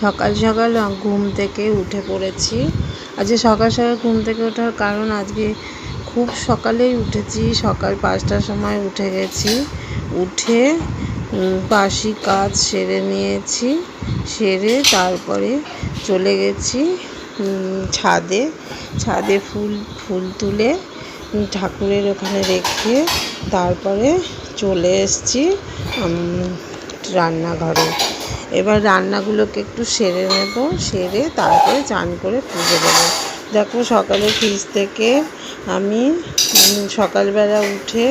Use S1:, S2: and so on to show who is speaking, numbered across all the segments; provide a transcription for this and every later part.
S1: সকাল সকাল ঘুম থেকে উঠে পড়েছি। আজকে সকাল সকাল ঘুম থেকে ওঠার কারণ আজকে খুব সকালেই উঠেছি। সকাল পাঁচটার সময় উঠে গেছি। উঠে বাসি কাজ সেরে নিয়েছি। সেরে তারপরে চলে গেছি ছাদে। ছাদে ফুল ফুল তুলে ঠাকুরের ওখানে রেখে তারপরে চলে এসছি রান্নাঘরে। এবার রান্নাগুলোকে একটু সেরে নেব, সেরে তারপরে চান করে পুজো দেবো। দেখো সকালে ফ্রিজ থেকে আমি সকালবেলা উঠে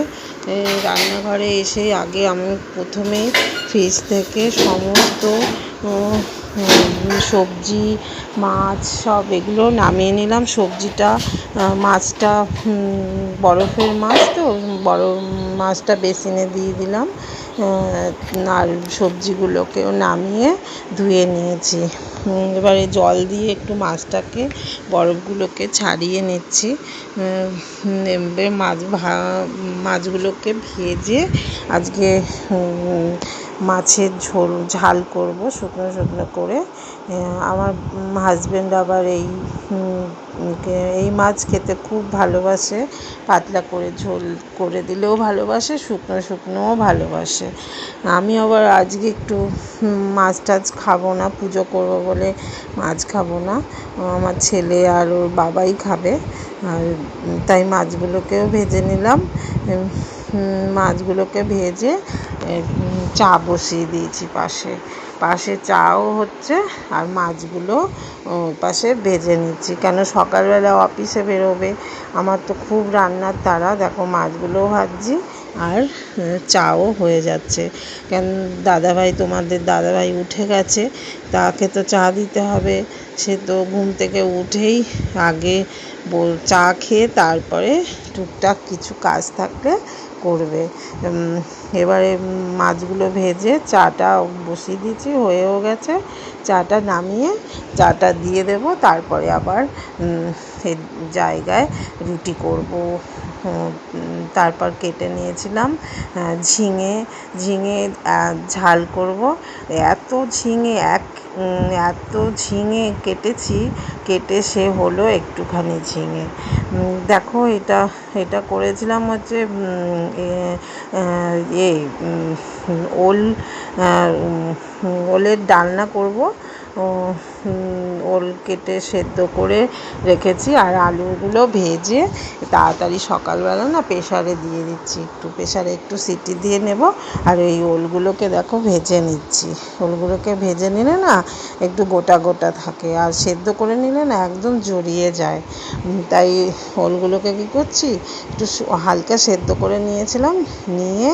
S1: রান্নাঘরে এসে আগে আমি প্রথমেই ফ্রিজ থেকে সমস্ত সবজি, মাছ সব এগুলো নামিয়ে নিলাম। সবজিটা মাছটা বরফের মাছ তো বড় মাছটা বেসিনে দিয়ে দিলাম। আর সবজিগুলোকেও নামিয়ে ধুয়ে নিয়েছি। এবারে জল দিয়ে একটু মাছটাকে, বরফগুলোকে ছাড়িয়ে নিচ্ছি। এবারে মাছ ভা, মাছগুলোকে ভেজে আজকে মাছের ঝোল, ঝাল করব শুকনো শুকনো করে। আমার হাজব্যান্ড আবার এই এই মাছ খেতে খুব ভালোবাসে। পাতলা করে ঝোল করে দিলেও ভালোবাসে, শুকনো শুকনোও ভালোবাসে। আমি আবার আজকে একটু মাছ টাছ খাব না, পুজো করব বলে মাছ খাব না। আমার ছেলে আর ওর বাবাই খাবে। আর তাই মাছগুলোকেও ভেজে নিলাম। মাছগুলোকে ভেজে চা বসিয়ে দিয়েছি পাশে। পাশে চাও হচ্ছে আর মাছগুলো পাশে ভেজে নিচ্ছি। কেন সকালবেলা অফিসে বেরোবে? আমার তো খুব রান্নার তাড়া। দেখো মাছগুলোও ভাজছি আর চাও হয়ে যাচ্ছে। কেন দাদাভাই, তোমাদের দাদাভাই উঠে গেছে, তাকে তো চা দিতে হবে। সে তো ঘুম থেকে উঠেই আগে চা খেয়ে তারপরে টুকটাক কিছু কাজ থাকলে করবে। এবারে মাছগুলো ভেজে চাটা বসিয়ে দিয়েছি, হয়েও গেছে। চাটা নামিয়ে চাটা দিয়ে দেবো, তারপরে আবার জায়গায় রুটি করব। তারপর কেটে নিয়েছিলাম ঝিঙে ঝিঙে ঝাল করব। এত ঝিঙে, এক এত ঝিঙে কেটেছি, কেটে সে হলো একটুখানি ঝিঙে। দেখো এটা এটা করেছিলাম হচ্ছে এ ওল ওলের ডালনা করব। ওল কেটে সেদ্ধ করে রেখেছি আর আলুগুলো ভেজে তাড়াতাড়ি সকালবেলা না প্রেশারে দিয়ে দিচ্ছি একটু। প্রেশারে একটু সিটি দিয়ে নেব আর এই ওলগুলোকে দেখো ভেজে নিচ্ছি। ওলগুলোকে ভেজে নিলে না একটু গোটা গোটা থাকে আর সেদ্ধ করে নিলে না একদম জড়িয়ে যায়। তাই ওলগুলোকে কী করছি একটু হালকা সেদ্ধ করে নিয়েছিলাম, নিয়ে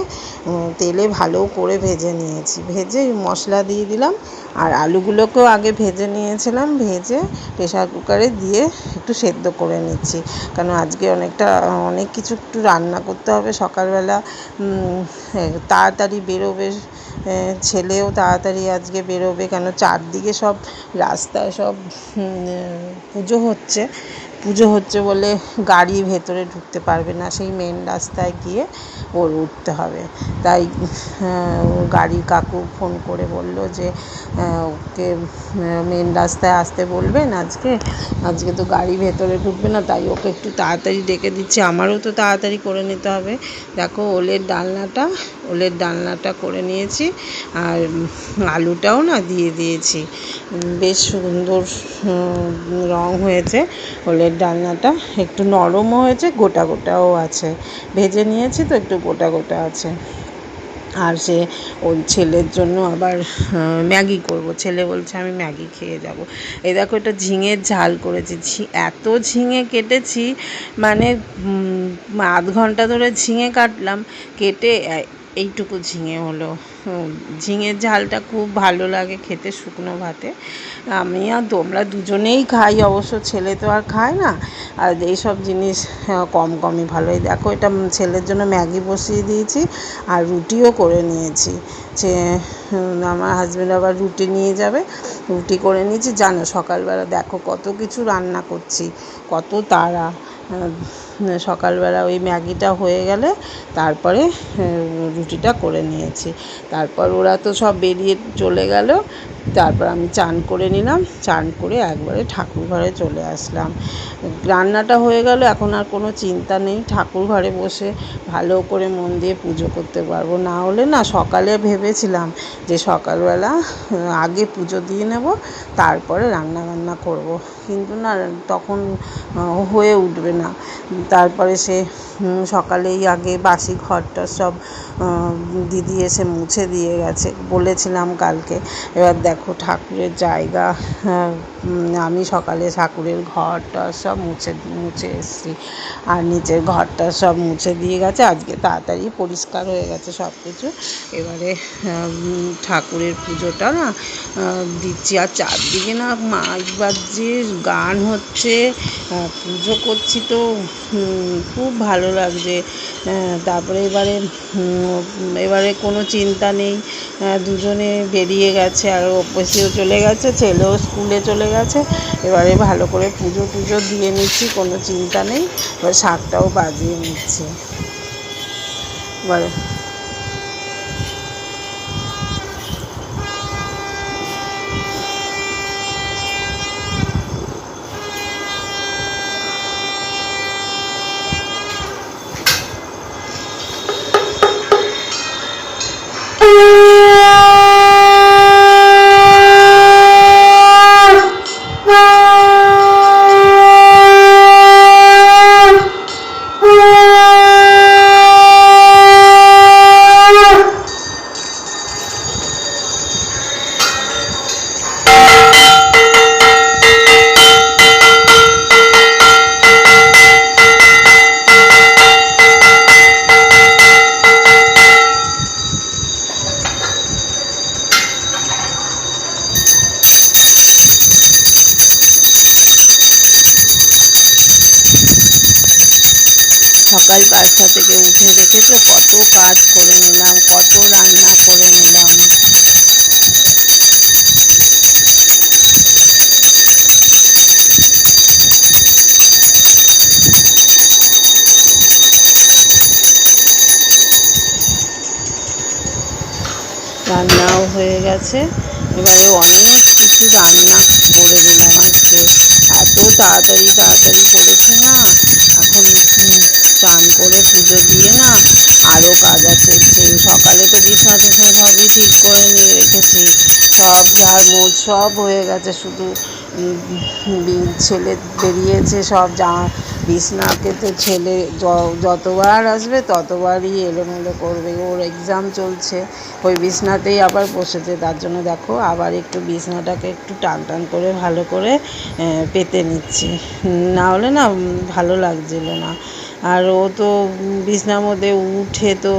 S1: তেলে ভালো করে ভেজে নিয়েছি। ভেজে মশলা দিয়ে দিলাম আর আলুগুলোকেও আগে ভেজে নিয়েছিলাম ভেজে প্রেশার কুকারে দিয়ে একটু সেদ্ধ করে নিচ্ছি। কেন আজকে অনেকটা, অনেক কিছু একটু রান্না করতে হবে সকালবেলা। তাড়াতাড়ি বেরোবে ছেলেও তাড়াতাড়ি আজকে বেরোবে, কেন চারদিকে সব রাস্তায় সব পুজো হচ্ছে। পুজো হচ্ছে বলে গাড়ি ভেতরে ঢুকতে পারবে না, সেই মেন রাস্তায় গিয়ে ওর উঠতে হবে। তাই গাড়ির কাকু ফোন করে বলল যে ওকে মেন রাস্তায় আসতে বলবেন আজকে? আজকে তো গাড়ি ভেতরে ঢুকবে না, তাই ওকে একটু তাড়াতাড়ি ডেকে দিচ্ছি। আমারও তো তাড়াতাড়ি করে নিতে হবে। দেখো ওলের ডালনাটা ওলের ডালনাটা করে নিয়েছি আর আলুটাও না দিয়ে দিয়েছি। বেশ সুন্দর রং হয়েছে ওলের ডালনাটা। একটু নরমও হয়েছে, গোটা গোটাও আছে। ভেজে নিয়েছি তো, একটু গোটা গোটা আছে। আর সে ওর ছেলের জন্য আবার ম্যাগি করব। ছেলে বলছে, আমি ম্যাগি খেয়ে যাব। এই দেখো, এটা ঝিঙের ঝাল করেছি। এত ঝিঙে কেটেছি মানে আধ ঘণ্টা ধরে ঝিঙে কাটলাম, কেটে এইটুকু ঝিঙে হলো। ঝিঙের ঝালটা খুব ভালো লাগে খেতে শুকনো ভাতে। আমি আর তোমরা দুজনেই খাই, অবশ্য ছেলে তো আর খায় না। আর এইসব জিনিস কম কমই ভালো এই দেখো, এটা ছেলের জন্য ম্যাগি বসিয়ে দিয়েছি আর রুটিও করে নিয়েছি। যে আমার হাজব্যান্ড আবার রুটি নিয়ে যাবে, রুটি করে নিয়েছি। জানো, সকালবেলা দেখো কত কিছু রান্না করছি, কত তাড়া। সকালবেলা ওই ম্যাগিটা হয়ে গেলে তারপরে রুটিটা করে নিয়েছি। তারপর ওরা তো সব বেরিয়ে চলে গেল। তারপর আমি চান করে নিলাম। চান করে একবারে ঠাকুর ঘরে চলে আসলাম। রান্নাটা হয়ে গেল, এখন আর কোনো চিন্তা নেই। ঠাকুর ঘরে বসে ভালো করে মন দিয়ে পুজো করতে পারব। না হলে না, সকালে ভেবেছিলাম যে সকালবেলা, আগে পুজো দিয়ে নেব, তারপরে রান্না বান্না করব। কিন্তু না, তখন হয়ে উঠবে না। তারপরে সে সকালেই আগে বাসি ঘরটা সব দিদি এসে মুছে দিয়ে গেছে। বলেছিলাম কালকে, এবার দেখো ঠাকুরের জায়গা আমি সকালে ঠাকুরের ঘরটা সব মুছে মুছে এসেছি। আর নিচের ঘরটা সব মুছে দিয়ে গেছে, আজকে তাড়াতাড়ি পরিষ্কার হয়ে গেছে সব কিছু এবারে ঠাকুরের পুজোটা না দিচ্ছি। আর চারদিকে না মাছ বাজছে গান হচ্ছে পুজো করছি তো খুব ভালো লাগছে। তারপরে এবারে এবারে কোনো চিন্তা নেই। দুজনে বেরিয়ে গেছে, আর অফিসেও চলে গেছে, ছেলেও স্কুলে চলে গেছে। এবারে ভালো করে পুজো টুজো দিয়ে নিচ্ছি, কোনো চিন্তা নেই। এবার শাকটাও বাজিয়ে নিচ্ছে। এবারে সকাল পাঁচটা থেকে উঠে দেখেছ কত কাজ করে নিলাম কত রান্না করে নিলাম রান্নাও হয়ে গেছে। এবারে অনেক কিছু রান্না করে দিলাম আজকে। এত তাড়াতাড়ি তাড়াতাড়ি করেছে না। এখন চান করে পুজো দিয়ে না আরও কাজ আছে। সেই সকালে তো বিছনা টিছনা সবই ঠিক করে নিয়ে রেখেছি। সব ঝাড় মোট সব হয়ে গেছে শুধু। ছেলে বেরিয়েছে, সব জামা বিছনাকে তো ছেলে যতবার আসবে ততবারই এলোমেলো করবে। ওর এক্সাম চলছে, ওই বিছনাতেই আবার বসেছে। তার জন্য দেখো, আবার একটু বিছনাটাকে একটু টান টান করে ভালো করে পেতে নিচ্ছি। না হলে না ভালো লাগছিল না। আর ও তো বিছনার মধ্যে উঠে তো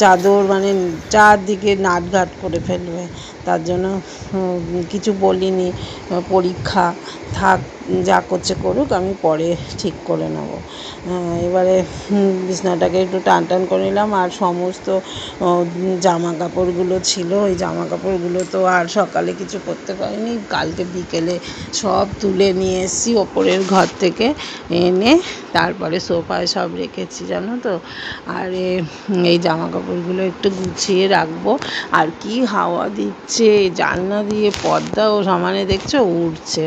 S1: চাদর মানে চারদিকে নাটঘাট করে ফেলবে। তার জন্য কিছু বলিনি। পরীক্ষা থাক, যা করছে করুক, আমি পরে ঠিক করে নেব। এবারে বিছনাটাকে একটু টান টান করে নিলাম। আর সমস্ত জামা কাপড়গুলো ছিল। ওই জামা কাপড়গুলো তো আর সকালে কিছু করতে পারিনি। কালকে বিকেলে সব তুলে নিয়ে এসেছি ওপরের ঘর থেকে এনে, তারপরে সোফায় সব রেখেছি, জানো তো? আর, এই জামা কাপড়গুলো একটু গুছিয়ে রাখব। আর কি হাওয়া দিচ্ছে, জানলা দিয়ে পর্দাও সমানে দেখছ উঠছে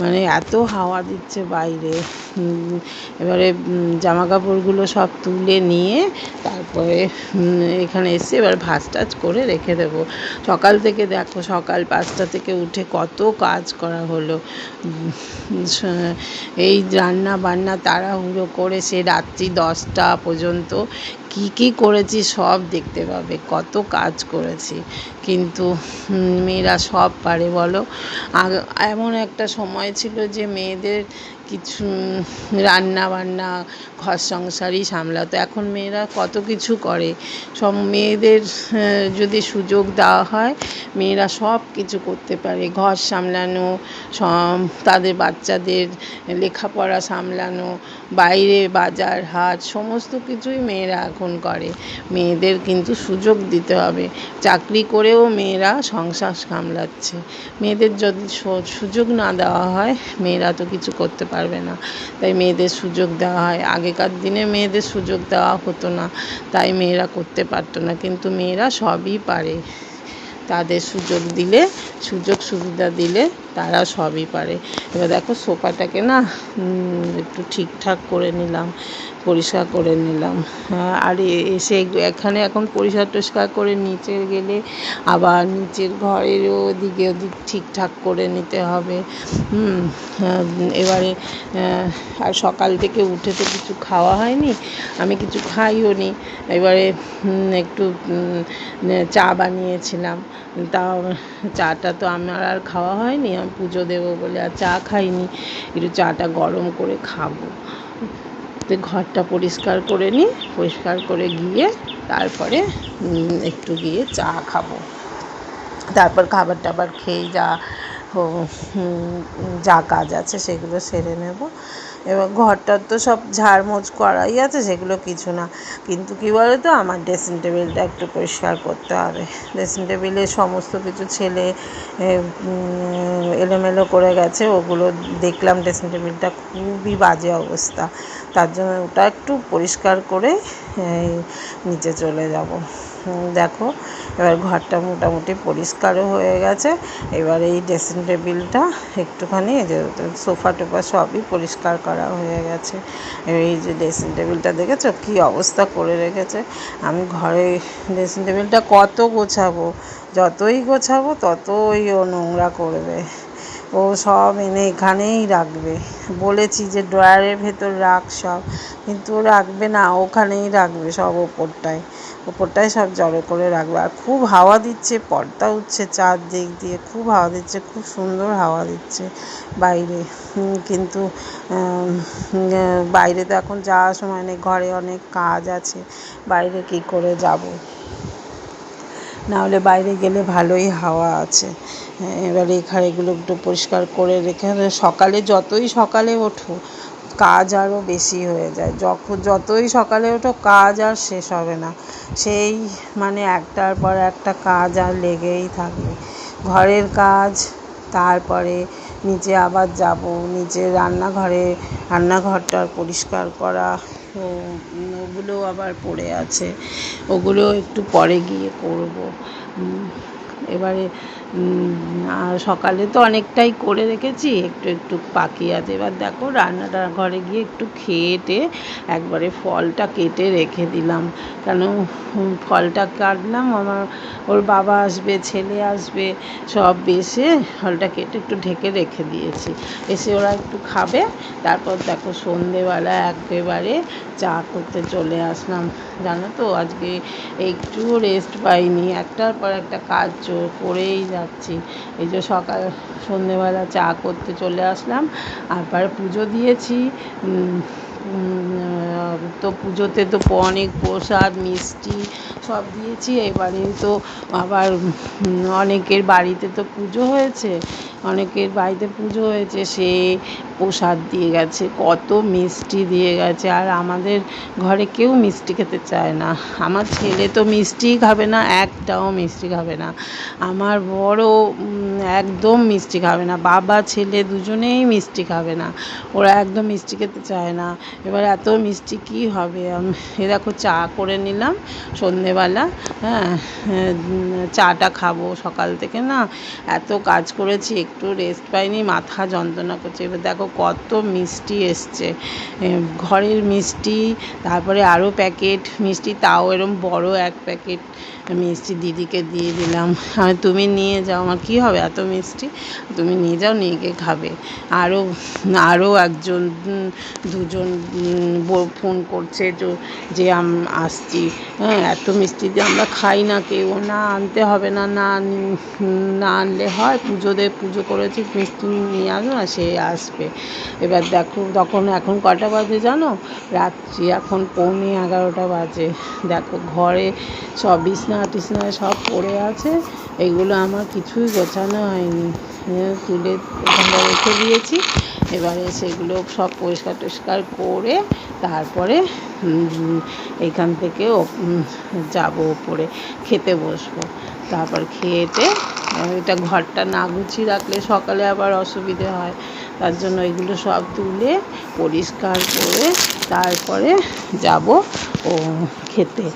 S1: মানে এত হাওয়া দিচ্ছে বাইরে। এবারে জামা কাপড়গুলো সব তুলে নিয়ে তারপরে এখানে এসে এবার ভাজ টাজ করে রেখে দেবো। সকাল থেকে দেখো, সকাল পাঁচটা থেকে উঠে কত কাজ করা হলো। এই রান্না বান্না তাড়াহুড়ো করে সে রাত্রি দশটা পর্যন্ত কী কী করেছি সব দেখতে পাবে, কত কাজ করেছি। কিন্তু মেয়েরা সব পারে, বলো। এমন একটা সময় ছিল যে মেয়েদের কিছু রান্না বান্না ঘর সংসারই সামলাতো। এখন মেয়েরা কত কিছু করে। সব মেয়েদের যদি সুযোগ দেওয়া হয়, মেয়েরা সব কিছু করতে পারে। ঘর সামলানো সব তাদের বাচ্চাদের লেখাপড়া সামলানো, বাইরে বাজার হাট, সমস্ত কিছুই মেয়েরা এখন করে। মেয়েদের কিন্তু সুযোগ দিতে হবে। চাকরি করেও মেয়েরা সংসার সামলাচ্ছে। মেয়েদের যদি সুযোগ না দেওয়া হয়, মেয়েরা তো কিছু করতে পারবে না। তাই মেয়েদের সুযোগ দেওয়া হয়। আগেকার দিনে মেয়েদের সুযোগ দেওয়া হতো না। তাই মেয়েরা করতে পারতো না। কিন্তু মেয়েরা সবই পারে। তাদের সুযোগ দিলে, সুযোগ সুবিধা দিলে তারা সবই পারে। এবার দেখো, সোফাটাকে না একটু ঠিকঠাক করে নিলাম। পরিষ্কার করে নিলাম। আর এসে এখানে এখন পরিষ্কার টরিষ্কার করে নিচে গেলে আবার নিচের ঘরেরও ওদিকে ওদিক ঠিকঠাক করে নিতে হবে। এবারে আর সকাল থেকে উঠে তো কিছু খাওয়া হয়নি, আমি কিছু খাইও নি। এবারে একটু চা বানিয়েছিলাম। তাও চাটা তো আমার আর খাওয়া হয়নি, আমি পুজো দেবো বলে আর চা খাইনি। একটু চাটা গরম করে খাব। তো ঘরটা পরিষ্কার করে নিই। পরিষ্কার করে গিয়ে তারপরে একটু গিয়ে চা খাব। তারপর খাবার টাবার খেয়ে যা যা কাজ আছে সেগুলো সেরে নেব। এবার ঘরটার তো সব ঝাড়মোছ করাই আছে, সেগুলো কিছু না। কিন্তু কী বলো তো আমার ড্রেসিং টেবিলটা একটু পরিষ্কার করতে হবে। ড্রেসিং টেবিলে সমস্ত কিছু ছেলে এলোমেলো করে গেছে, ওগুলো দেখলাম ড্রেসিং টেবিলটা খুবই বাজে অবস্থা। তার জন্য ওটা একটু পরিষ্কার করে নিচে চলে যাব। দেখো, এবার ঘরটা মোটামুটি পরিষ্কারও হয়ে গেছে। এবার এই ড্রেসিং টেবিলটা একটুখানি যে সোফা টোফা সবই পরিষ্কার করা হয়ে গেছে। এই যে ড্রেসিং টেবিলটা দেখেছ? কী অবস্থা করে রেখেছে? আমি ঘরে ড্রেসিং টেবিলটা কত গোছাবো? যতই গোছাবো, ততই ও নোংরা করবে। ও সব এনে এখানেই রাখবে। বলেছি যে ড্রয়ারের ভেতর রাখ সব, কিন্তু রাখবে না, ওখানেই রাখবে সব ওপরটায়। ওপরটায় সব জড়ো করে রাখবে। আর খুব হাওয়া দিচ্ছে, পর্দা উঠছে চারদিক দিয়ে, খুব হাওয়া দিচ্ছে, খুব সুন্দর হাওয়া দিচ্ছে বাইরে। কিন্তু বাইরে তো এখন যাওয়ার সময় নেই, ঘরে অনেক কাজ আছে, বাইরে কী করে যাব? নাহলে বাইরে গেলে ভালোই হাওয়া আছে। এবারে এখানে এগুলো একটু পরিষ্কার করে রেখে সকালে যতই সকালে ওঠো, কাজ আরও বেশি হয়ে যায়। যখন যতই সকালে ওঠো, কাজ আর শেষ হবে না। সেই মানে একটার পর একটা কাজ আর লেগেই থাকবে। ঘরের কাজ, তারপরে নিচে আবার যাব। নিচে রান্নাঘরে, রান্নাঘরটা পরিষ্কার করা ওগুলো আবার পড়ে আছে। ওগুলো একটু পরে গিয়ে করব। এবারে সকালে তো অনেকটাই করে রেখেছি, একটু একটু বাকি আছে। এবার দেখো, রান্নাটা ঘরে গিয়ে একটু খেয়ে টেয়ে একবারে ফলটা কেটে রেখে দিলাম। কেন ফলটা কাটলাম, আমার, ওর বাবা আসবে, ছেলে আসবে, সব এসে ফলটা কেটে একটু ঢেকে রেখে দিয়েছি। এসে ওরা একটু খাবে, তারপর দেখো সন্ধেবেলা একেবারে চা করতে চলে আসলাম। জানো তো, আজকে একটুও রেস্ট পাইনি, একটার পর একটা কাজ করেই যাচ্ছি। এই যে সকাল, সন্ধেবেলা চা করতে চলে আসলাম। আবার পুজো দিয়েছি। তো পুজোতে তো অনেক প্রসাদ, মিষ্টি সব দিয়েছি। এবারে তো আবার অনেকের বাড়িতে তো পুজো হয়েছে। অনেকের বাড়িতে পুজো হয়েছে। সে প্রসাদ দিয়ে গেছে, কত মিষ্টি দিয়ে গেছে। আর আমাদের ঘরে কেউ মিষ্টি খেতে চায় না। আমার ছেলে তো মিষ্টিই খাবে না, একটাও মিষ্টি খাবে না। আমার বড় একদম মিষ্টি খাবে না। বাবা, ছেলে দুজনেই মিষ্টি খাবে না। ওরা একদম মিষ্টি খেতে চায় না। এবার এত মিষ্টি কী হবে? এ দেখো, চা করে নিলাম সন্ধেবেলা। হ্যাঁ চাটা খাব সকাল থেকে, না? এত কাজ করেছি, একটু রেস্ট পাইনি, মাথা যন্ত্রণা করছে। এবার দেখো কত মিষ্টি এসছে। ঘরের মিষ্টি, তারপরে আরও প্যাকেট মিষ্টি, তাও এরম বড় এক প্যাকেট মিষ্টি দিদিকে দিয়ে দিলাম। আর তুমি নিয়ে যাও, আমার কী হবে এত মিষ্টি? তুমি নিয়ে যাও, নিয়ে গিয়ে খাবে। আরও আরও একজন দুজন ফোন করছে যে আসছি। হ্যাঁ এত মিষ্টি দিয়ে আমরা খাই না কেউ। না আনতে হবে না না না আনলে হয়। পুজোতে পুজো করেছি, মিষ্টি নিয়ে আসো না, সে আসবে। এবার দেখো, তখন এখন কটা বাজে জানো? রাত্রি এখন পৌনে এগারোটা বাজে। দেখো, ঘরে সব বিছনা, টিছনা সব পড়ে আছে। এগুলো আমার কিছুই গোছানো হয়নি। তুলে ওখানটা রেখে দিয়েছি। এবারে সেগুলো সব পরিষ্কার টরিষ্কার করে তারপরে এখান থেকে যাব ওপরে খেতে বসবো। তারপর খেয়েতে এটা ঘরটা না গুছিয়ে রাখলে সকালে আবার অসুবিধে হয়। তার জন্য এগুলো সব তুলে পরিষ্কার করে তারপরে যাব, ও, খেতে।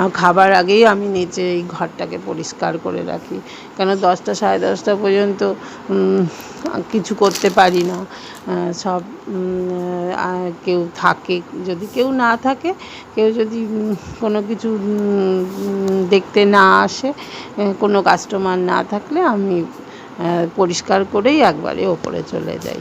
S1: আর খাবার আগেই আমি নিচে এই ঘরটাকে পরিষ্কার করে রাখি। কেন দশটা সাড়ে দশটা পর্যন্ত কিছু করতে পারি না। সব কেউ থাকে, যদি কেউ না থাকে, কেউ যদি কোনো কিছু দেখতে না আসে কোনো কাস্টমার না থাকলে আমি পরিষ্কার করেই একবারে ওপরে চলে যাই।